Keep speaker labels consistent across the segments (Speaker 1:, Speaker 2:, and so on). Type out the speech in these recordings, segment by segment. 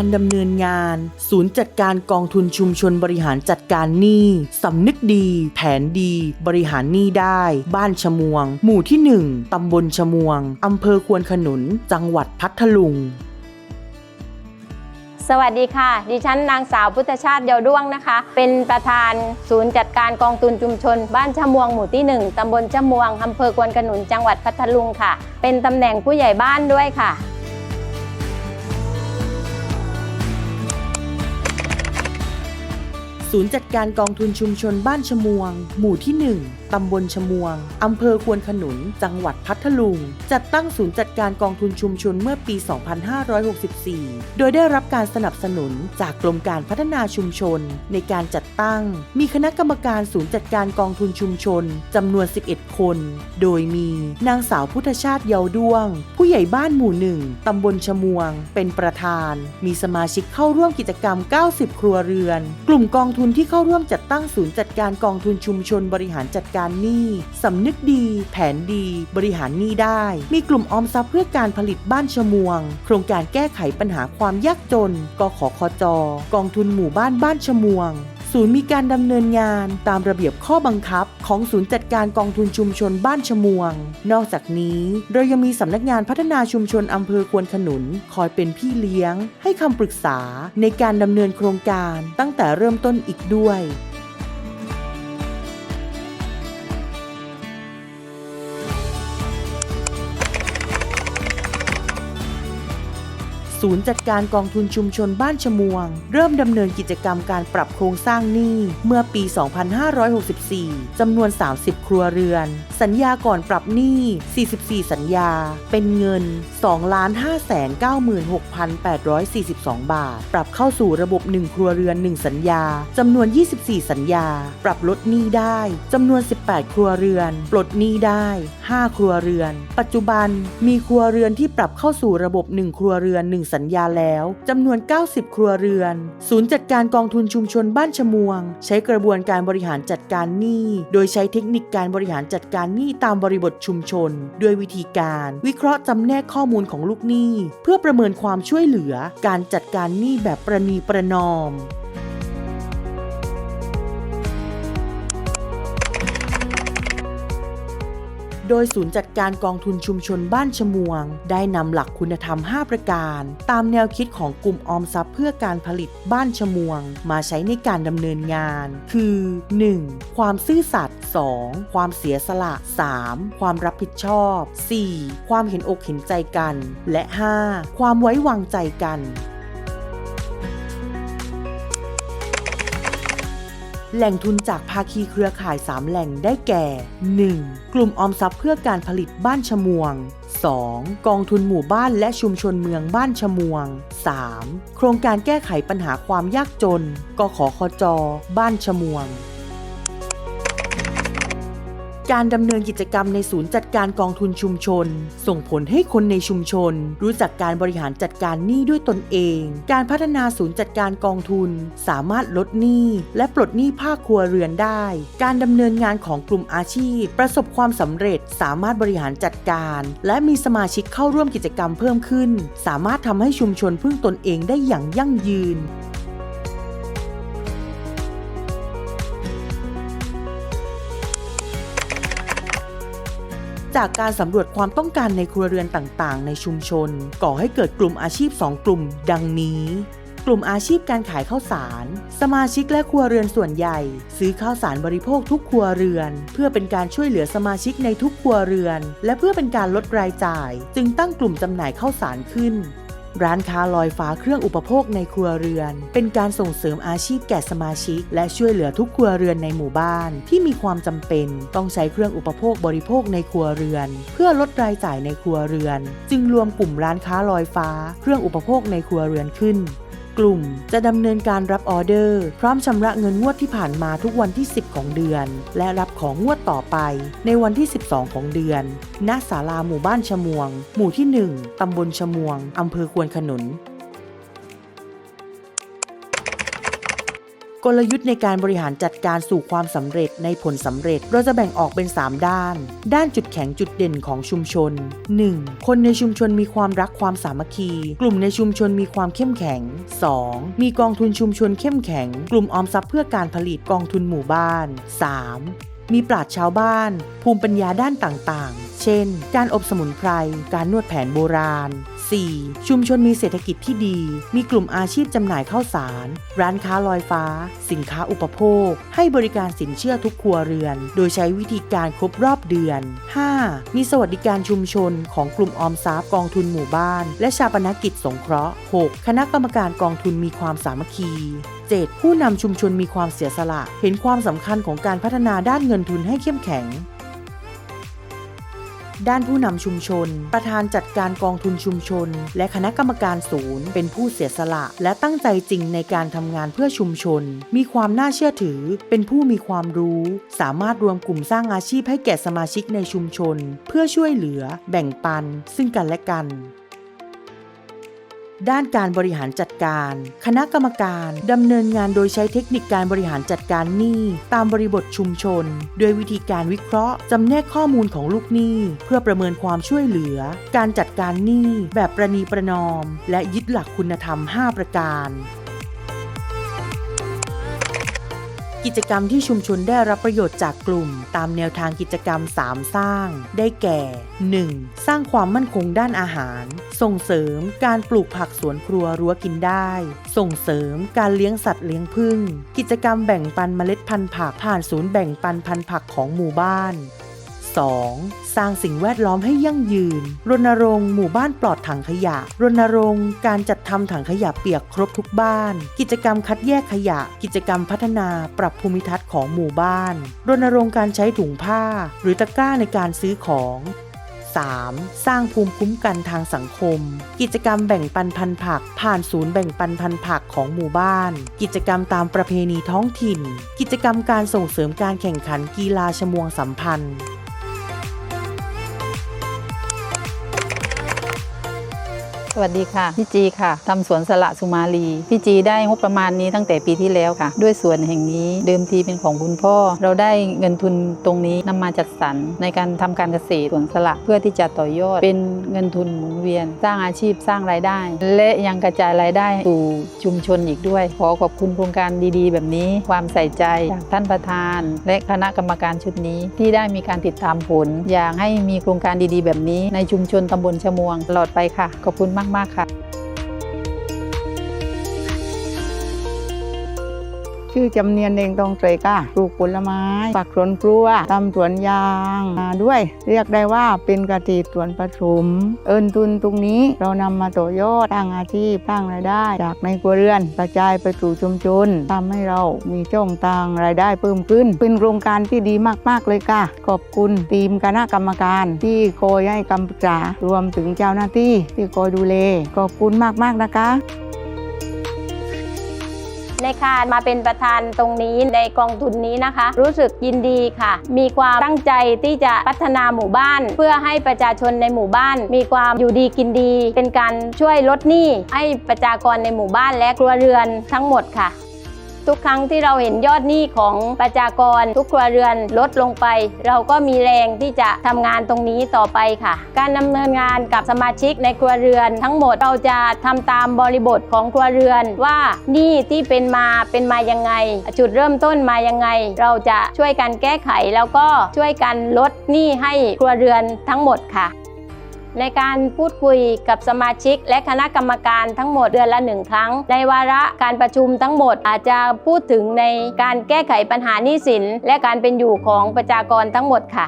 Speaker 1: การดำเนินงาน ศูนย์จัดการกองทุนชุมชนบริหารจัดการหนี้สำนึกดี แผนดี บริหารหนี้ได้ บ้านชมวง หมู่ที่ 1 ตำบลชมวง อำเภอควนขนุน จังหวัดพัทลุง
Speaker 2: สวัสดีค่ะ ดิฉันนางสาวพุทธชาติเยาวด้วงนะคะ เป็นประธานศูนย์จัดการกองทุนชุมชน บ้านชมวงหมู่ที่ 1ตำบลชมวงอำเภอควนขนุน จังหวัดพัทลุงค่ะ เป็นตำแหน่งผู้ใหญ่บ้านด้วยค่ะ
Speaker 1: ศูนย์จัดการกองทุนชุมชนบ้านชมวง หมู่ที่ 1 ตำบลชมวง อำเภอควนขนุน จังหวัดพัทลุง จัดตั้งศูนย์จัดการกองทุนชุมชนเมื่อปี 2564 โดยได้รับการสนับสนุนจากกรมการพัฒนาชุมชน ในการจัดตั้ง มีคณะกรรมการศูนย์จัดการกองทุนชุมชนจำนวน 11 คน โดยมีนางสาวพุทธชาติเยาวด้วง ผู้ใหญ่บ้านหมู่หนึ่งตำบลชมวง เป็นประธาน มีสมาชิกเข้าร่วมกิจกรรม 90 ครัวเรือน กลุ่มกองทุนที่เข้าร่วมจัดตั้งศูนย์จัดการกองทุนชุมชนบริหารจัดการหนี้สำนึกดี แผนดี บริหารหนี้ได้ มีกลุ่มออมทรัพย์เพื่อการผลิตบ้านชมวง โครงการแก้ไขปัญหาความยากจน กขคจ กองทุนหมู่บ้านบ้านชมวง ศูนย์มีการดำเนินงานตามระเบียบข้อบังคับ ของศูนย์จัดการกองทุนชุมชนบ้านชมวง นอกจากนี้เรายังมีสำนักงานพัฒนาชุมชนอำเภอควนขนุน คอยเป็นพี่เลี้ยง ให้คำปรึกษาในการดำเนินโครงการตั้งแต่เริ่มต้นอีกด้วย ศูนย์จัดการกองทุนชุมชนบ้านชมวง เริ่มดำเนินกิจกรรมการปรับโครงสร้างหนี้เมื่อปี 2564 จำนวน 30 ครัวเรือน สัญญาก่อนปรับหนี้ 44 สัญญา เป็นเงิน 2,596,842 บาท ปรับเข้าสู่ระบบ 1 ครัวเรือน 1 สัญญา จำนวน 24 สัญญา ปรับลดหนี้ได้จำนวน 18 ครัวเรือน ปลดหนี้ได้ 5 ครัวเรือน ปัจจุบันมีครัวเรือนที่ปรับเข้าสู่ระบบ 1 ครัวเรือน 1สัญญาแล้วจำนวน 90 ครัวเรือน ศูนย์จัดการกองทุนชุมชนบ้านชมวง ใช้กระบวนการบริหารจัดการหนี้ โดยใช้เทคนิคการบริหารจัดการหนี้ตามบริบทชุมชน ด้วยวิธีการวิเคราะห์จำแนกข้อมูลของลูกหนี้ เพื่อประเมินความช่วยเหลือ การจัดการหนี้แบบประนีประนอม โดยศูนย์จัดการกองทุนชุมชนบ้านชมวง ได้นำหลักคุณธรรม 5 ประการ ตามแนวคิดของกลุ่มออมทรัพย์เพื่อการผลิตบ้านชมวง มาใช้ในการดำเนินงาน คือ 1. ความซื่อสัตย์ 2. ความเสียสละ 3. ความรับผิดชอบ 4. ความเห็นอกเห็นใจกัน และ 5. ความไว้วางใจกัน แหล่งทุนจากภาคีเครือข่าย 3 แหล่งได้แก่ 1. กลุ่มออมทรัพย์เพื่อการผลิตบ้านชมวง 2. กองทุนหมู่บ้านและชุมชนเมืองบ้านชมวง 3. โครงการแก้ไขปัญหาความยากจน กขคจ บ้านชมวง การดำเนินกิจกรรมในศูนย์จัดการกองทุนชุมชน ส่งผลให้คนในชุมชน รู้จักการบริหารจัดการหนี้ด้วยตนเอง การพัฒนาศูนย์จัดการกองทุน สามารถลดหนี้และปลดหนี้ภาคครัวเรือนได้ การดำเนินงานของกลุ่มอาชีพ ประสบความสำเร็จสามารถบริหารจัดการ และมีสมาชิกเข้าร่วมกิจกรรมเพิ่มขึ้น สามารถทำให้ชุมชนพึ่งตนเองได้อย่างยั่งยืน จากการสำรวจความต้องการในครัวเรือนต่างๆ ในชุมชน ก่อให้เกิดกลุ่มอาชีพ 2 กลุ่ม ดังนี้ กลุ่มอาชีพการขายข้าวสาร สมาชิกและครัวเรือนส่วนใหญ่ ซื้อข้าวสารบริโภคทุกครัวเรือน เพื่อเป็นการช่วยเหลือสมาชิกในทุกครัวเรือน และเพื่อเป็นการลดรายจ่าย จึงตั้งกลุ่มจำหน่ายข้าวสารขึ้น ร้านค้าลอยฟ้าเครื่องอุปโภคในครัวเรือน เป็นการส่งเสริมอาชีพแก่สมาชิก และช่วยเหลือทุกครัวเรือนในหมู่บ้าน ที่มีความจำเป็น ต้องใช้เครื่องอุปโภคบริโภคในครัวเรือน เพื่อลดรายจ่ายในครัวเรือน จึงรวมกลุ่มร้านค้าลอยฟ้า เครื่องอุปโภคในครัวเรือนขึ้น กลุ่ม จะดำเนินการรับออเดอร์ พร้อมชำระเงินงวดที่ผ่านมาทุกวันที่ 10 ของเดือน และรับของงวดต่อไป ในวันที่ 12 ของเดือน ณ ศาลาหมู่บ้านชมวง หมู่ที่ 1 ตำบลชมวง อำเภอควนขนุน กลยุทธ์ในการบริหารจัดการสู่ความสำเร็จในผลสำเร็จ เราจะแบ่งออกเป็น 3 ด้าน ด้านจุดแข็งจุดเด่นของชุมชน 1. คนในชุมชนมีความรักความสามัคคี กลุ่มในชุมชนมีความเข้มแข็ง 2. มีกองทุนชุมชนเข้มแข็ง กลุ่มออมทรัพย์เพื่อการผลิตกองทุนหมู่บ้าน 3. มีปราชญ์ชาวบ้าน ภูมิปัญญาด้านต่างๆ เช่น การอบสมุนไพร การนวดแผนโบราณ 4. ชุมชนมีเศรษฐกิจที่ดี มีกลุ่มอาชีพจำหน่ายข้าวสาร ร้านค้าลอยฟ้า สินค้าอุปโภค ให้บริการสินเชื่อทุกครัวเรือน โดยใช้วิธีการครบรอบเดือน 5. มีสวัสดิการชุมชนของกลุ่มออมทรัพย์กองทุนหมู่บ้าน และชาปนกิจสงเคราะห์ 6. คณะกรรมการกองทุนมีความสามัคคี 7. ผู้นำชุมชนมีความเสียสละ เห็นความสำคัญของการพัฒนาด้านเงินทุนให้เข้มแข็งด้านผู้นำชุมชน ประธานจัดการกองทุนชุมชน และคณะกรรมการศูนย์ เป็นผู้เสียสละ และตั้งใจจริงในการทำงานเพื่อชุมชน มีความน่าเชื่อถือ เป็นผู้มีความรู้ สามารถรวมกลุ่มสร้างอาชีพให้แก่สมาชิกในชุมชน เพื่อช่วยเหลือ แบ่งปัน ซึ่งกันและกัน ด้านการบริหารจัดการ คณะกรรมการดำเนินงานโดยใช้เทคนิคการบริหารจัดการหนี้ตามบริบทชุมชน โดยวิธีการวิเคราะห์จำแนกข้อมูลของลูกหนี้ เพื่อประเมินความช่วยเหลือ การจัดการหนี้แบบประนีประนอม และยึดหลักคุณธรรม 5 ประการ กิจกรรมที่ชุมชนได้รับประโยชน์จากกลุ่ม ตามแนวทางกิจกรรม 3 สร้าง ได้แก่ 1. สร้างความมั่นคงด้านอาหาร ส่งเสริมการปลูกผักสวนครัวรั้วกินได้ ส่งเสริมการเลี้ยงสัตว์เลี้ยงผึ้งกิจกรรมแบ่งปันเมล็ดพันธุ์ผักผ่านศูนย์แบ่งปันพันธุ์ผักของหมู่บ้าน 2. สร้างสิ่งแวดล้อมให้ยั่งยืน รณรงค์หมู่บ้านปลอดถังขยะ รณรงค์การจัดทำถังขยะเปียกครบทุกบ้าน กิจกรรมคัดแยกขยะ กิจกรรมพัฒนาปรับภูมิทัศน์ของหมู่บ้าน รณรงค์การใช้ถุงผ้า หรือตะกร้าในการซื้อของ 3. สร้างภูมิคุ้มกันทางสังคม กิจกรรมแบ่งปันพันผัก ผ่านศูนย์แบ่งปันพันผักของหมู่บ้าน กิจกรรมตามประเพณีท้องถิ่น กิจกรรมการส่งเสริมการแข่งขันกีฬาชมวงสัมพันธ์
Speaker 3: วัสดีค่ะ พี่จีค่ะทำสวนสละสุมาลี พี่จีได้งบประมาณนี้ตั้งแต่ปีที่แล้วค่ะ ด้วยสวนแห่งนี้เดิมทีเป็นของคุณพ่อ เราได้เงินทุนตรงนี้นำมาจัดสรรในการทำการเกษตรสวนสละเพื่อที่จะต่อยอด เป็นเงินทุนหมุนเวียน สร้างอาชีพสร้างรายได้ และยังกระจายรายได้สู่ชุมชนอีกด้วย ขอขอบคุณโครงการดีๆ แบบนี้ความใส่ใจจากท่านประธาน และคณะกรรมการชุดนี้ที่ได้มีการติดตามผล อยากให้มีโครงการดีๆ แบบนี้ในชุมชนตำบลชะมวงตลอดไปค่ะ ขอบคุณมากมากค่ะ
Speaker 4: ชื่อจำเนียนเองตองเตยก้าปลูกผลไม้ปักสวนครัวทำสวนยางมาด้วย เรียกได้ว่าเป็นกติสวนผสมเอินทุนตรงนี้เรานำมาต่อยอดสร้างอาชีพสร้างรายได้ จากในครัวเรือนกระจายไปสู่ชุมชนทำให้เรามีช่องทางรายได้เพิ่มขึ้น เป็นโครงการที่ดีมากๆเลยค่ะ ขอบคุณทีมคณะกรรมการ ที่คอยให้คำปรึกษารวมถึงเจ้าหน้าที่ที่คอยดูแลขอบคุณมากๆนะคะ
Speaker 2: ในการมาเป็นประธานตรงนี้ในกองทุนนี้นะคะ รู้สึกยินดีค่ะ มีความตั้งใจที่จะพัฒนาหมู่บ้าน เพื่อให้ประชาชนในหมู่บ้าน มีความอยู่ดีกินดี เป็นการช่วยลดหนี้ให้ประชากรในหมู่บ้านและครัวเรือนทั้งหมดค่ะ ทุกครั้งที่เราเห็นยอดหนี้ของประชากรทุกครัวเรือนลดลงไป เราก็มีแรงที่จะทำงานตรงนี้ต่อไปค่ะ การดำเนินงานกับสมาชิกในครัวเรือน ทั้งหมดเราจะทำตามบริบทของครัวเรือนว่าหนี้ที่เป็นมาเป็นมายังไง จุดเริ่มต้นมายังไง เราจะช่วยกันแก้ไขแล้วก็ช่วยกันลดหนี้ให้ครัวเรือนทั้งหมดค่ะ ในการพูดคุยกับสมาชิก และคณะกรรมการทั้งหมดเดือนละหนึ่งครั้ง ในวาระการประชุมทั้งหมดอาจจะพูดถึงในการแก้ไขปัญหาหนี้สิน และการเป็นอยู่ของประชากรทั้งหมดค่ะ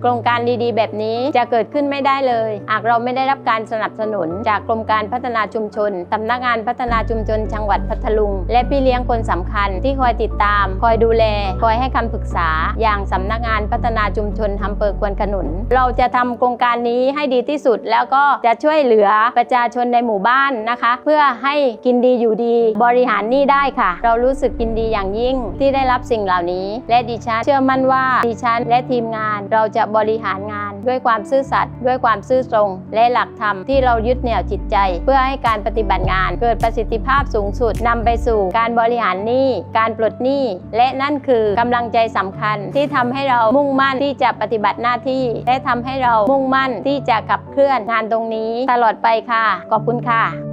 Speaker 2: โครงการดีๆ แบบนี้จะเกิดขึ้นไม่ได้เลย หากเราไม่ได้รับการสนับสนุน จากกรมการพัฒนาชุมชนสำนักงานพัฒนาชุมชนจังหวัดพัทลุง และพี่เลี้ยงคนสำคัญที่คอยติดตาม คอยดูแล คอยให้คำปรึกษา อย่างสำนักงานพัฒนาชุมชนอำเภอควนขนุน เราจะทำโครงการนี้ให้ดีที่สุด แล้วก็จะช่วยเหลือประชาชนในหมู่บ้านนะคะ เพื่อให้กินดีอยู่ดี บริหารหนี้ได้ค่ะ เรารู้สึกยินดีอย่างยิ่งที่ได้รับสิ่งเหล่านี้ และดิฉันเชื่อมั่นว่าดิฉันและทีมงานเราจะบริหารงานด้วยความซื่อสัตย์ด้วยความซื่อตรง และหลักธรรมที่เรายึดเหนี่ยวจิตใจ เพื่อให้การปฏิบัติงาน เกิดประสิทธิภาพสูงสุดนำไปสู่ การบริหารหนี้การปลดหนี้และนั่นคือกำลังใจสำคัญที่ทำให้เรามุ่งมั่นที่จะปฏิบัติหน้าที่ และทำให้เรามุ่งมั่นที่จะขับเคลื่อนงานตรงนี้ตลอดไปค่ะ ขอบคุณค่ะ